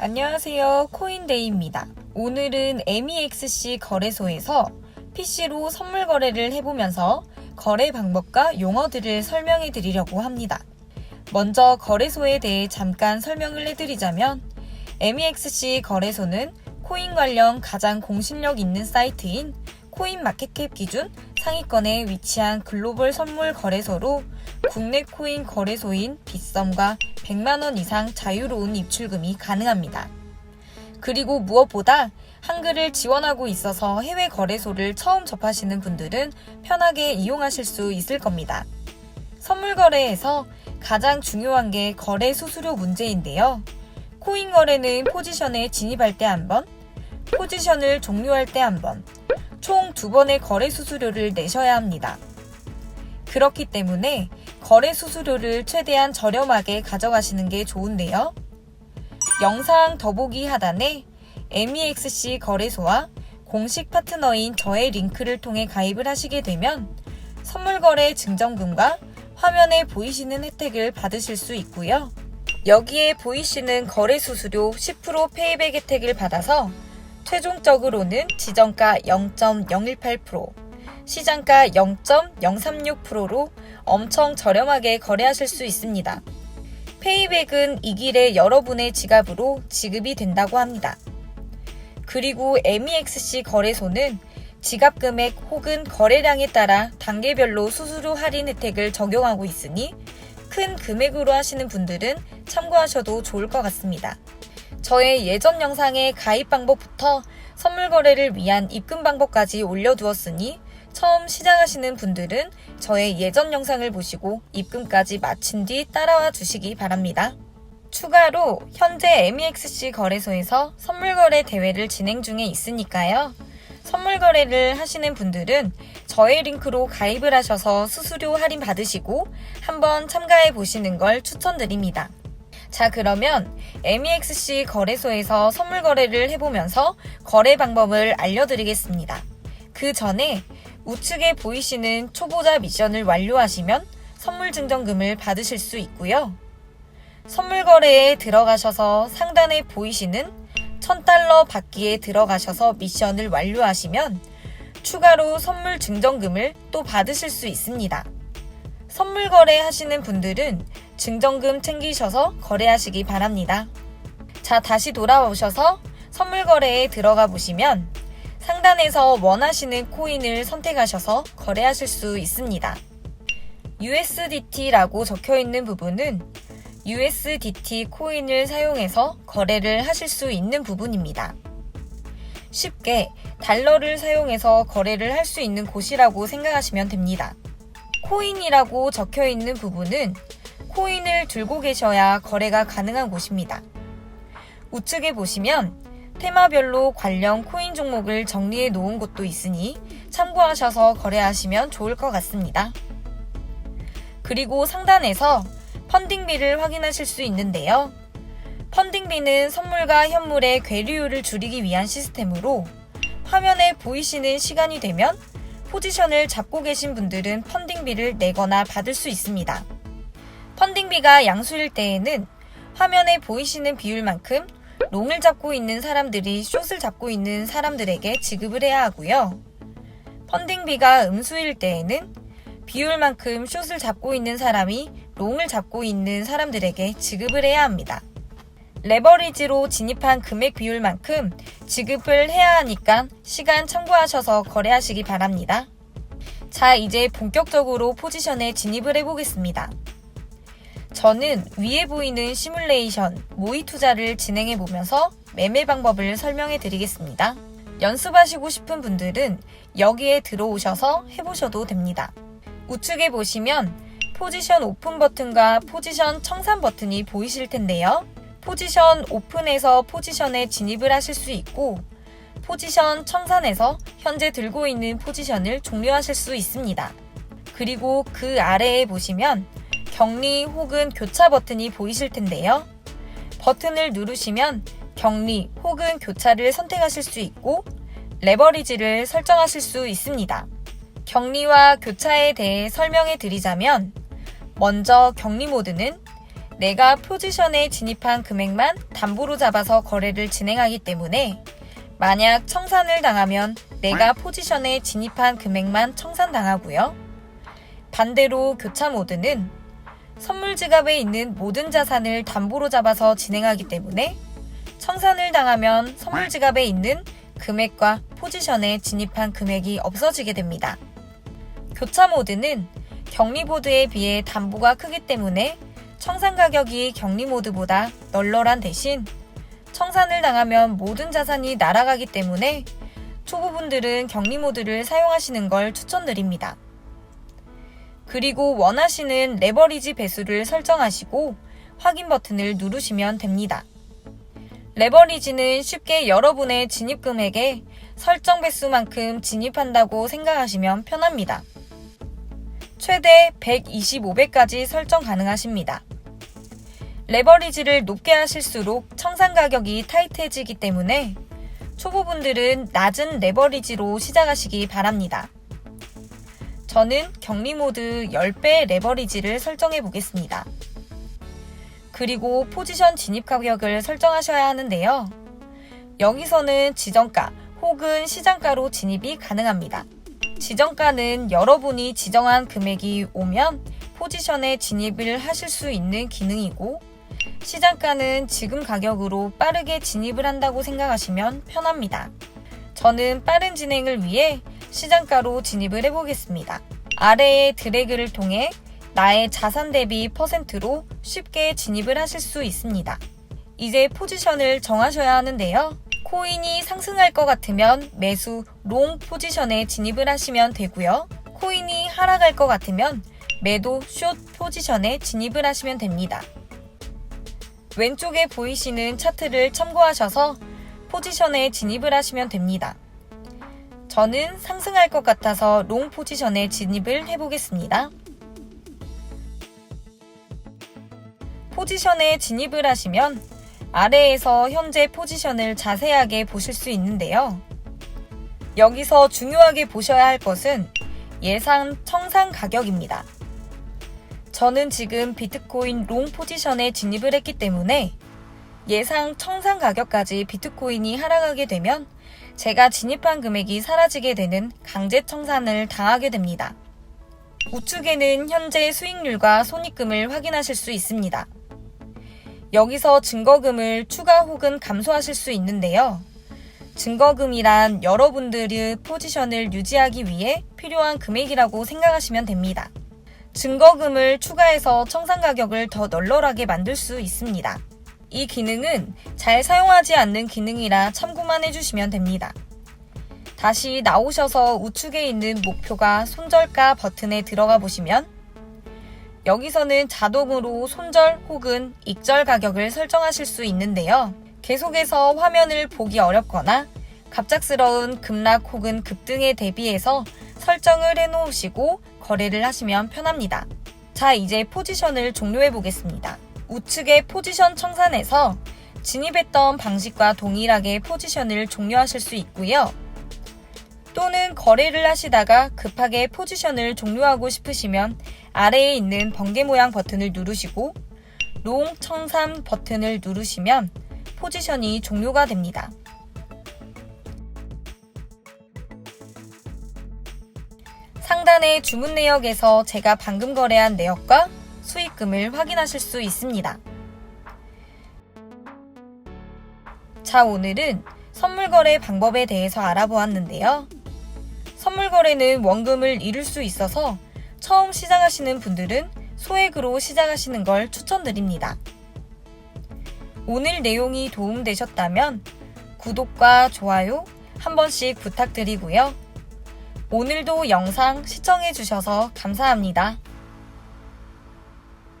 안녕하세요. 코인데이입니다. 오늘은 MEXC 거래소에서 PC로 선물 거래를 해보면서 거래 방법과 용어들을 설명해 드리려고 합니다. 먼저 거래소에 대해 잠깐 설명을 해드리자면 MEXC 거래소는 코인 관련 가장 공신력 있는 사이트인 코인 마켓캡 기준 상위권에 위치한 글로벌 선물 거래소로 국내 코인 거래소인 빗썸과 100만원 이상 자유로운 입출금이 가능합니다. 그리고 무엇보다 한글을 지원하고 있어서 해외 거래소를 처음 접하시는 분들은 편하게 이용하실 수 있을 겁니다. 선물 거래에서 가장 중요한 게 거래 수수료 문제인데요. 코인 거래는 포지션에 진입할 때 한 번, 포지션을 종료할 때 한 번, 총 두 번의 거래 수수료를 내셔야 합니다. 그렇기 때문에 거래 수수료를 최대한 저렴하게 가져가시는 게 좋은데요. 영상 더보기 하단에 MEXC 거래소와 공식 파트너인 저의 링크를 통해 가입을 하시게 되면 선물 거래 증정금과 화면에 보이시는 혜택을 받으실 수 있고요. 여기에 보이시는 거래 수수료 10% 페이백 혜택을 받아서 최종적으로는 지정가 0.018%, 시장가 0.036%로 엄청 저렴하게 거래하실 수 있습니다. 페이백은 이 길에 여러분의 지갑으로 지급이 된다고 합니다. 그리고 MEXC 거래소는 지갑 금액 혹은 거래량에 따라 단계별로 수수료 할인 혜택을 적용하고 있으니 큰 금액으로 하시는 분들은 참고하셔도 좋을 것 같습니다. 저의 예전 영상의 가입 방법부터 선물 거래를 위한 입금 방법까지 올려두었으니 처음 시작하시는 분들은 저의 예전 영상을 보시고 입금까지 마친 뒤 따라와 주시기 바랍니다. 추가로 현재 MEXC 거래소에서 선물 거래 대회를 진행 중에 있으니까요. 선물 거래를 하시는 분들은 저의 링크로 가입을 하셔서 수수료 할인 받으시고 한번 참가해 보시는 걸 추천드립니다. 자, 그러면 MEXC 거래소에서 선물 거래를 해보면서 거래 방법을 알려드리겠습니다. 그 전에 우측에 보이시는 초보자 미션을 완료하시면 선물 증정금을 받으실 수 있고요. 선물 거래에 들어가셔서 상단에 보이시는 1000달러 받기에 들어가셔서 미션을 완료하시면 추가로 선물 증정금을 또 받으실 수 있습니다. 선물 거래 하시는 분들은 증정금 챙기셔서 거래하시기 바랍니다. 자, 다시 돌아오셔서 선물 거래에 들어가 보시면 상단에서 원하시는 코인을 선택하셔서 거래하실 수 있습니다. USDT라고 적혀 있는 부분은 USDT 코인을 사용해서 거래를 하실 수 있는 부분입니다. 쉽게 달러를 사용해서 거래를 할 수 있는 곳이라고 생각하시면 됩니다. 코인이라고 적혀 있는 부분은 코인을 들고 계셔야 거래가 가능한 곳입니다. 우측에 보시면 테마별로 관련 코인 종목을 정리해 놓은 곳도 있으니 참고하셔서 거래하시면 좋을 것 같습니다. 그리고 상단에서 펀딩비를 확인하실 수 있는데요. 펀딩비는 선물과 현물의 괴류율을 줄이기 위한 시스템으로 화면에 보이시는 시간이 되면 포지션을 잡고 계신 분들은 펀딩비를 내거나 받을 수 있습니다. 펀딩비가 양수일 때에는 화면에 보이시는 비율만큼 롱을 잡고 있는 사람들이 숏을 잡고 있는 사람들에게 지급을 해야 하고요. 펀딩비가 음수일 때에는 비율만큼 숏을 잡고 있는 사람이 롱을 잡고 있는 사람들에게 지급을 해야 합니다. 레버리지로 진입한 금액 비율만큼 지급을 해야 하니까 시간 참고하셔서 거래하시기 바랍니다. 자, 이제 본격적으로 포지션에 진입을 해보겠습니다. 저는 위에 보이는 시뮬레이션 모의 투자를 진행해 보면서 매매 방법을 설명해 드리겠습니다. 연습하시고 싶은 분들은 여기에 들어오셔서 해보셔도 됩니다. 우측에 보시면 포지션 오픈 버튼과 포지션 청산 버튼이 보이실 텐데요. 포지션 오픈에서 포지션에 진입을 하실 수 있고 포지션 청산에서 현재 들고 있는 포지션을 종료하실 수 있습니다. 그리고 그 아래에 보시면 격리 혹은 교차 버튼이 보이실 텐데요. 버튼을 누르시면 격리 혹은 교차를 선택하실 수 있고 레버리지를 설정하실 수 있습니다. 격리와 교차에 대해 설명해 드리자면 먼저 격리 모드는 내가 포지션에 진입한 금액만 담보로 잡아서 거래를 진행하기 때문에 만약 청산을 당하면 내가 포지션에 진입한 금액만 청산당하고요. 반대로 교차 모드는 선물 지갑에 있는 모든 자산을 담보로 잡아서 진행하기 때문에 청산을 당하면 선물 지갑에 있는 금액과 포지션에 진입한 금액이 없어지게 됩니다. 교차 모드는 격리 보드에 비해 담보가 크기 때문에 청산 가격이 격리 모드보다 널널한 대신 청산을 당하면 모든 자산이 날아가기 때문에 초보분들은 격리 모드를 사용하시는 걸 추천드립니다. 그리고 원하시는 레버리지 배수를 설정하시고 확인 버튼을 누르시면 됩니다. 레버리지는 쉽게 여러분의 진입 금액에 설정 배수만큼 진입한다고 생각하시면 편합니다. 최대 125배까지 설정 가능하십니다. 레버리지를 높게 하실수록 청산 가격이 타이트해지기 때문에 초보분들은 낮은 레버리지로 시작하시기 바랍니다. 저는 격리 모드 10배 레버리지를 설정해 보겠습니다. 그리고 포지션 진입 가격을 설정하셔야 하는데요. 여기서는 지정가 혹은 시장가로 진입이 가능합니다. 지정가는 여러분이 지정한 금액이 오면 포지션에 진입을 하실 수 있는 기능이고 시장가는 지금 가격으로 빠르게 진입을 한다고 생각하시면 편합니다. 저는 빠른 진행을 위해 시장가로 진입을 해보겠습니다. 아래의 드래그를 통해 나의 자산 대비 퍼센트로 쉽게 진입을 하실 수 있습니다. 이제 포지션을 정하셔야 하는데요. 코인이 상승할 것 같으면 매수 롱 포지션에 진입을 하시면 되고요. 코인이 하락할 것 같으면 매도 숏 포지션에 진입을 하시면 됩니다. 왼쪽에 보이시는 차트를 참고하셔서 포지션에 진입을 하시면 됩니다. 저는 상승할 것 같아서 롱 포지션에 진입을 해보겠습니다. 포지션에 진입을 하시면 아래에서 현재 포지션을 자세하게 보실 수 있는데요. 여기서 중요하게 보셔야 할 것은 예상 청산 가격입니다. 저는 지금 비트코인 롱 포지션에 진입을 했기 때문에 예상 청산 가격까지 비트코인이 하락하게 되면 제가 진입한 금액이 사라지게 되는 강제 청산을 당하게 됩니다. 우측에는 현재 수익률과 손익금을 확인하실 수 있습니다. 여기서 증거금을 추가 혹은 감소하실 수 있는데요. 증거금이란 여러분들의 포지션을 유지하기 위해 필요한 금액이라고 생각하시면 됩니다. 증거금을 추가해서 청산 가격을 더 널널하게 만들 수 있습니다. 이 기능은 잘 사용하지 않는 기능이라 참고만 해주시면 됩니다. 다시 나오셔서 우측에 있는 목표가 손절가 버튼에 들어가 보시면 여기서는 자동으로 손절 혹은 익절 가격을 설정하실 수 있는데요. 계속해서 화면을 보기 어렵거나 갑작스러운 급락 혹은 급등에 대비해서 설정을 해놓으시고 거래를 하시면 편합니다. 자, 이제 포지션을 종료해 보겠습니다. 우측의 포지션 청산에서 진입했던 방식과 동일하게 포지션을 종료하실 수 있고요. 또는 거래를 하시다가 급하게 포지션을 종료하고 싶으시면 아래에 있는 번개 모양 버튼을 누르시고 롱 청산 버튼을 누르시면 포지션이 종료가 됩니다. 상단의 주문 내역에서 제가 방금 거래한 내역과 수익금을 확인하실 수 있습니다. 자, 오늘은 선물 거래 방법에 대해서 알아보았는데요. 선물 거래는 원금을 잃을 수 있어서 처음 시작하시는 분들은 소액으로 시작하시는 걸 추천드립니다. 오늘 내용이 도움되셨다면 구독과 좋아요 한 번씩 부탁드리고요. 오늘도 영상 시청해주셔서 감사합니다.